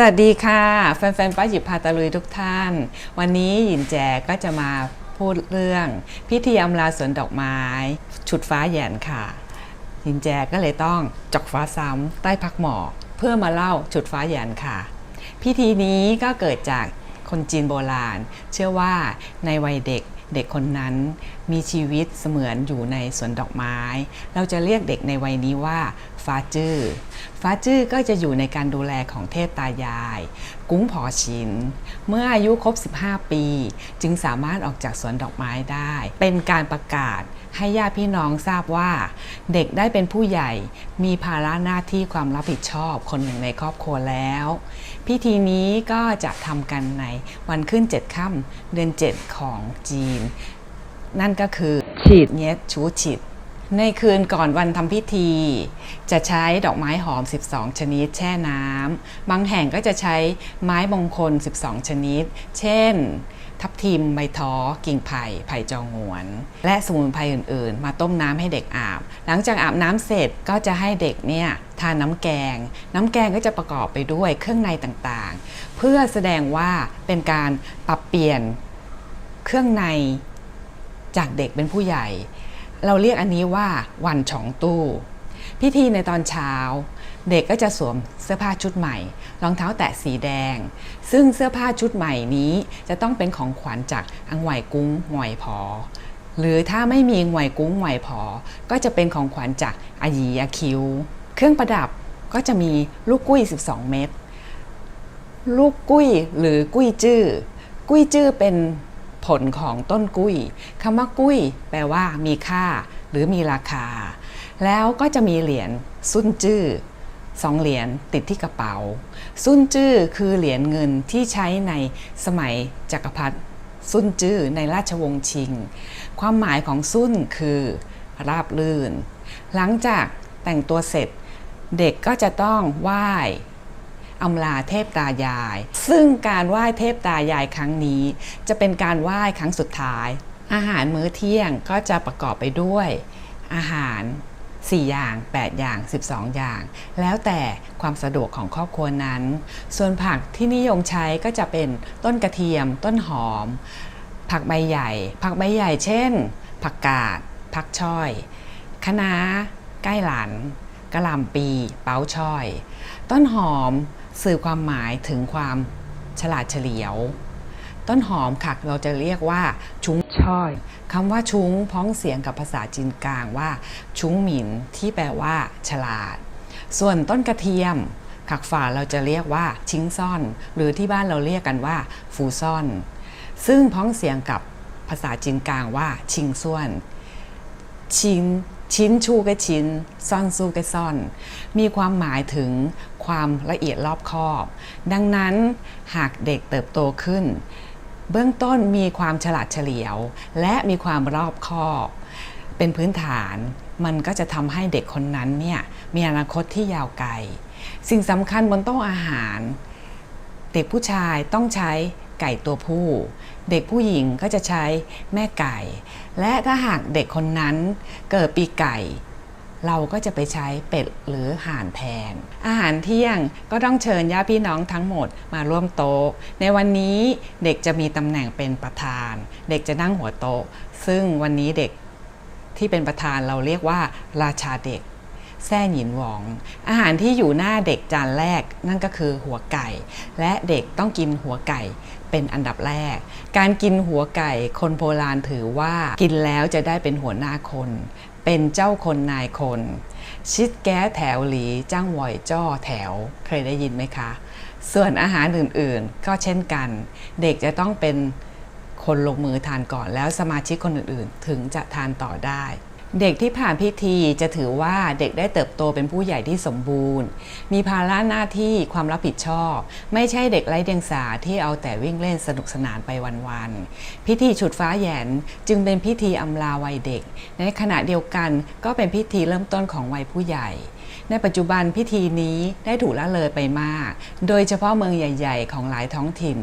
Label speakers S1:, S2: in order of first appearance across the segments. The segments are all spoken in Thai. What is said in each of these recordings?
S1: สวัสดีค่ะ แฟนๆ ป้าหยิบพาตะลุยทุกท่าน วันนี้หยินแจก็จะมาพูดเรื่อง พิธีอำลาสวนดอกไม้ฉุดฟ้าแหยนค่ะ หยินแจก็เลยต้องจอกฟ้าซ้ำใต้พักหมอกเพื่อมาเล่าฉุดฟ้าแหยนค่ะ พิธีนี้ก็เกิดจากคนจีนโบราณ เชื่อว่าในวัยเด็กเด็กคนนั้น มีชีวิตเสมือนอยู่ในสวนดอกไม้ เราจะเรียกเด็กในวัยนี้ว่าฟาจื้อฟาจื้อก็จะอยู่ในการดูแลของเทพตายาย กุ้งผอชิน เมื่ออายุครบ 15 ปี จึงสามารถออกจากสวนดอกไม้ได้ เป็นการประกาศให้ญาติพี่น้องทราบว่า เด็กได้เป็นผู้ใหญ่มีภาระหน้าที่ความรับผิดชอบคนหนึ่งในครอบครัวแล้ว พิธีนี้ก็จะทำกันในวันขึ้นเจ็ดค่ำเดือนเจ็ดของจีน นั่นก็คือฉีดเนี้ยชูฉีดในคืนก่อนวันทำพิธี จะใช้ดอกไม้หอม 12 ชนิด แช่น้ำบางแห่งก็จะใช้ไม้มงคล 12 ชนิด เช่น ทับทิมใบท้อ กิ่งไผ่ ไผ่จองหวน และสมุนไพรอื่นๆ มาต้มน้ำให้เด็กอาบ หลังจากอาบน้ำเสร็จก็จะให้เด็กเนี่ยทานน้ำแกง น้ำแกงก็จะประกอบไปด้วยเครื่องในต่างๆ เพื่อแสดงว่าเป็นการปรับเปลี่ยนเครื่องใน จากเด็กเป็นผู้ใหญ่ เราเรียกอันนี้ว่าวันฉองตู้ พิธีในตอนเช้า เด็กก็จะสวมเสื้อผ้าชุดใหม่ รองเท้าแตะสีแดง ซึ่งเสื้อผ้าชุดใหม่นี้จะต้องเป็นของขวัญจากอังไหวกุ้งหวยพอ หรือถ้าไม่มีหวยกุ้งหวยพอ ก็จะเป็นของขวัญจากอายีอาคิว เครื่องประดับก็จะมีลูกกุ้ย 12 เม็ดลูกกุ้ยหรือกุ้ยจื้อ กุ้ยจื้อเป็น ผลของต้นกุ้ยคำว่ากุ้ย แปลว่ามีค่า หรือมีราคา แล้วก็จะมีเหรียญซุนจื้อสองเหรียญติดที่กระเป๋า ซุนจื้อคือเหรียญเงินที่ใช้ในสมัยจักรพรรดิซุนจื้อในราชวงศ์ชิง ความหมายของซุนคือราบลื่น หลังจากแต่งตัวเสร็จ เด็กก็จะต้องไหว้ อำลาเทพตายาย ซึ่งการไหว้เทพตายายครั้งนี้ จะเป็นการไหว้ครั้งสุดท้าย อาหารมื้อเที่ยงก็จะประกอบไปด้วย อาหาร 4 อย่าง 8 อย่าง 12 อย่าง แล้วแต่ความสะดวกของครอบครัวนั้น ส่วนผักที่นิยมใช้ก็จะเป็นต้นกระเทียม ต้นหอม ผักใบใหญ่ ผักใบใหญ่เช่น ผักกาดผักช่อยคะน้าใกล้หลันกระหล่ำปี เป้าช่อย ต้นหอม สื่อความหมายถึงความฉลาดเฉลียว ต้นหอมค่ะเราจะเรียกว่าชุ้งช่อยคำว่าชุ้งพ้องเสียงกับภาษาจีนกลางว่า ชุ้งหมินที่แปลว่า ฉลาด ส่วนต้นกระเทียมขักฝาเราจะเรียกว่าชิงซ่อน หรือที่บ้านเราเรียกกันว่า ฟูซ่อน ซึ่งพ้องเสียงกับภาษาจีนกลางว่า ชิงส่วนชิ้น ชิ้นชูก็ชิ้น ซ่อนสู้ก็ซ่อน มีความหมายถึงความละเอียดรอบคอบ ดังนั้นหากเด็กเติบโตขึ้น เบื้องต้นมีความฉลาดเฉลียว และมีความรอบคอบ เป็นพื้นฐาน มันก็จะทำให้เด็กคนนั้นเนี่ยมีอนาคตที่ยาวไกล สิ่งสำคัญบนโต๊ะอาหาร เด็กผู้ชายต้องใช้ ไก่ตัวผู้ เด็กผู้หญิงก็จะใช้แม่ไก่ และถ้าหากเด็กคนนั้นเกิดปีไก่ เราก็จะไปใช้เป็ดหรือห่านแทน อาหารเที่ยงก็ต้องเชิญญาติพี่น้องทั้งหมดมาร่วมโต๊ะ ในวันนี้เด็กจะมีตำแหน่งเป็นประธาน เด็กจะนั่งหัวโต๊ะ ซึ่งวันนี้เด็กที่เป็นประธานเราเรียกว่าราชาเด็ก แซ่หยินหวอง อาหารที่อยู่หน้าเด็กจานแรกนั่นก็คือหัวไก่ และเด็กต้องกินหัวไก่เป็นอันดับแรก การกินหัวไก่คนโบราณถือว่ากินแล้วจะได้เป็นหัวหน้าคน เป็นเจ้าคนนายคน ชิดแก้แถวหลีจ้างวอยจ้อแถว เคยได้ยินไหมคะ ส่วนอาหารอื่นๆ ก็เช่นกัน เด็กจะต้องเป็นคนลงมือทานก่อนแล้วสมาชิกคนอื่นๆ ถึงจะทานต่อได้ เด็กที่ผ่านพิธีจะถือว่าเด็กได้เติบโตเป็นผู้ใหญ่ที่สมบูรณ์ มีภาระหน้าที่ความรับผิดชอบ ไม่ใช่เด็กไร้เดียงสาที่เอาแต่วิ่งเล่นสนุกสนานไปวันๆพิธีฉุดฟ้าแหยนจึงเป็นพิธีอำลาวัยเด็ก ในขณะเดียวกันก็เป็นพิธีเริ่มต้นของวัยผู้ใหญ่ ในปัจจุบันพิธีนี้ได้ถูกละเลยไปมาก โดยเฉพาะเมืองใหญ่ ๆ ของหลายท้องถิ่น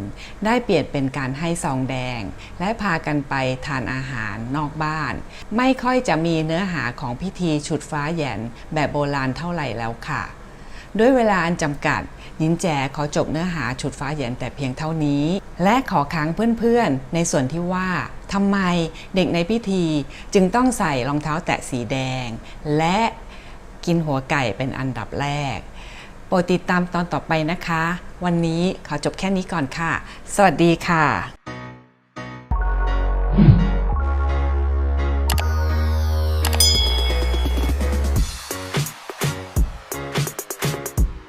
S1: ได้เปลี่ยนเป็นการให้ซองแดง และพากันไปทานอาหารนอกบ้าน ไม่ค่อยจะมีเนื้อหาของพิธีฉุดฟ้าแหยนแบบโบราณเท่าไหร่แล้วค่ะ ด้วยเวลาอันจำกัดหญินแจขอจบเนื้อหาฉุดฟ้าแหยนแต่เพียงเท่านี้ และขอค้างเพื่อนๆ ในส่วนที่ว่าทำไมเด็กในพิธีจึงต้องใส่รองเท้าแตะสีแดง และ กินหัวไก่เป็นอันดับแรก โปรดติดตามตอนต่อไปนะคะ วันนี้ขอจบแค่นี้ก่อนค่ะ สวัสดีค่ะ